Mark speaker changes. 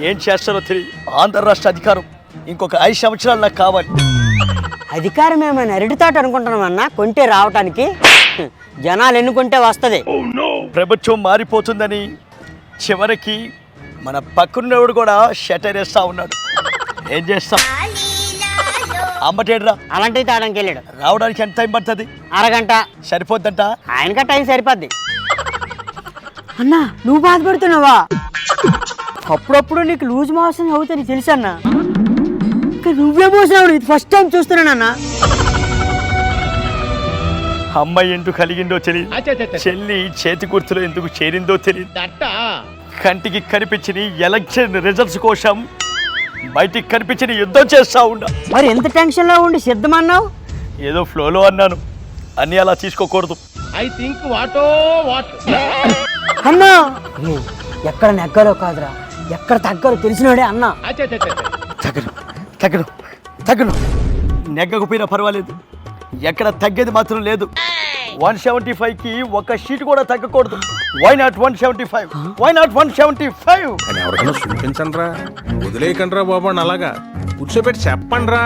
Speaker 1: ఏం చేస్తారో తెలియదు ఆంధ్ర రాష్ట్ర అధికారం. ఇంకొక ఐదు సంవత్సరాలు నాకు కావాలి.
Speaker 2: అధికారం ఏమైనా అరటి తోట అనుకుంటున్నామన్నా కొంటే రావటానికి. జనాలు ఎన్నుకుంటే వస్తుంది.
Speaker 1: ప్రభుత్వం మారిపోతుందని చివరికి మన పక్కనున్నవాడు కూడా షటర్ వేస్తా ఉన్నాడు. ఏం చేస్తాం? అమ్మటేడ్రా
Speaker 2: అలాంటివి తాడానికి వెళ్ళాడు
Speaker 1: రావడానికి ఎంత టైం పడుతుంది?
Speaker 2: అరగంట.
Speaker 1: సరిపోద్దంట?
Speaker 2: ఆయనకా టైం సరిపోద్ది. అన్నా నువ్వు బాధపడుతున్నావా? అప్పుడప్పుడు నీకు లూజ్ మోసం అవుతుంది తెలుసు అన్న. నువ్వే మోసినావు ఇది ఫస్ట్ టైం చూస్తున్నానన్నా
Speaker 1: అమ్మాయి ఎందుకు కలిగిందో తెలియదు. చెల్లి చేతి గుర్తులో ఎందుకు చేరిందో తెలియదు. కంటికి కనిపించిన ఎలక్షన్ రిజల్ట్స్ కోసం బయటికి కనిపించిన యుద్ధం చేస్తా ఉండా.
Speaker 2: మరి ఎంత టెన్షన్లో ఉండి సిద్ధమన్నావు?
Speaker 1: ఏదో ఫ్లోలో అన్నాను. అన్నీ అలా తీసుకోకూడదు.
Speaker 3: ఐ థింక్ వాటో వాట్
Speaker 2: అన్నా! ఎక్కడ నెగ్గాలో కాదురా. ఎక్కడ తగ్గాలో తెలిసినోడే అన్నా.
Speaker 1: తగ్గను తగ్గను తగ్గను. నెగ్గకపోయినా పర్వాలేదు. ఎక్కడ తగ్గేది మాత్రం లేదు. వన్ సెవెంటీ కి ఒక షీట్ కూడా తగ్గకూడదు. Why not one seventy five? Why not one seventy five?
Speaker 4: ఎవరికైనా చూపించండి రా వదిలేయకండి రా బాబు అలాగా. కూర్చోబెట్టి చెప్పండి రా